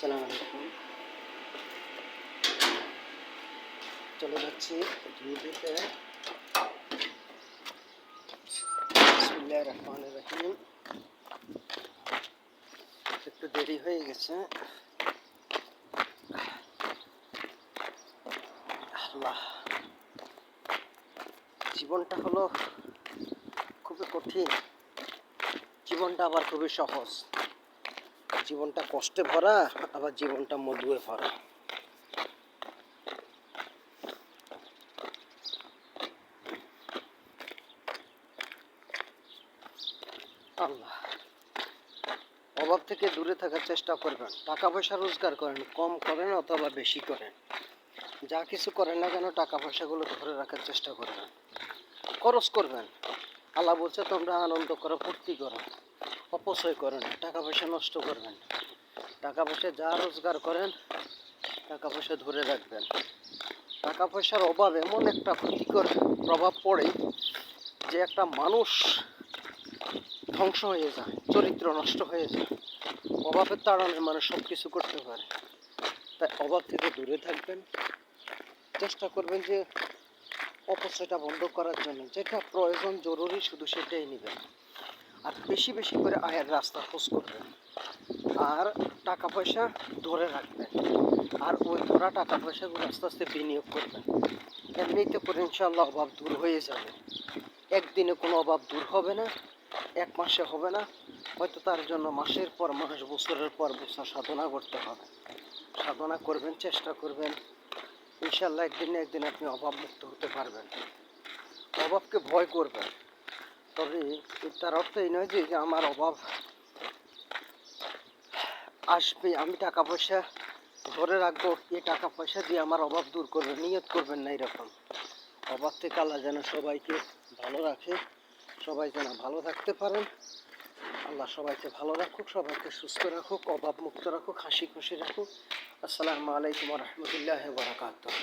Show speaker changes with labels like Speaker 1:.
Speaker 1: আসসালামু আলাইকুম চলে যাচ্ছি। রহিম। একটু দেরি হয়ে গেছে। আল্লাহ। জীবনটা হলো খুবই কঠিন। জীবনটা আবার খুবই সহজ। জীবনটা কষ্টে ভরা, আবার জীবনটা মধুয়ে ভরা। আল্লাহ, অভাব থেকে দূরে থাকার চেষ্টা করবেন। টাকা পয়সা রোজগার করেন, কম করেন অথবা বেশি করেন। যা কিছু করেন না কেন টাকা পয়সাগুলো ধরে রাখার চেষ্টা করবেন। খরচ করবেন। আল্লাহ বলছে, তোমরা আনন্দ করো, ফুর্তি করো। অপচয় করেন, টাকা পয়সা নষ্ট করবেন। টাকা পয়সা যা রোজগার করেন, টাকা পয়সা ধরে রাখবেন। টাকা পয়সার অভাব এমন একটা ক্ষতিকর প্রভাব পড়ে যে একটা মানুষ ধ্বংস হয়ে যায়, চরিত্র নষ্ট হয়ে যায়। অভাবের তাড়ানে মানুষ সব কিছু করতে পারে। তাই অভাব থেকে দূরে থাকবেন। চেষ্টা করবেন যে অপচয়টা বন্ধ করার জন্য। যেটা প্রয়োজন জরুরি, শুধু সেটাই নেবেন। আর বেশি বেশি করে আয়ের রাস্তা খোঁজ করবেন আর টাকা পয়সা ধরে রাখবেন আর ওই ধরা টাকা পয়সাগুলো আস্তে আস্তে বিনিয়োগ করবেন এমনিতে করে ইনশাল্লাহ অভাব দূর হয়ে যাবে। একদিনে কোনো অভাব দূর হবে না, এক মাসে হবে না। হয়তো তার জন্য মাসের পর মাস, বছরের পর বছর সাধনা করতে হবে। সাধনা করবেন, চেষ্টা করবেন। ইনশাল্লাহ একদিন না একদিন আপনি অভাব মুক্ত হতে পারবেন। অভাবকে ভয় করবেন। তবে তার অর্থ এই নয় যে আমার অভাব। আসবে, আমি টাকা পয়সা ধরে রাখব এই টাকা পয়সা দিয়ে আমার অভাব দূর করবে, নিয়ত করবেন না এরকম। অভাব থেকে আল্লাহ যেন সবাইকে ভালো রাখে, সবাই যেন ভালো থাকতে পারেন। আল্লাহ সবাইকে ভালো রাখুক, সবাইকে সুস্থ রাখুক, অভাব মুক্ত রাখুক, হাসি খুশি রাখুক। আসসালামু আলাইকুম রহমতুল্লাহ বারাকাতুহ।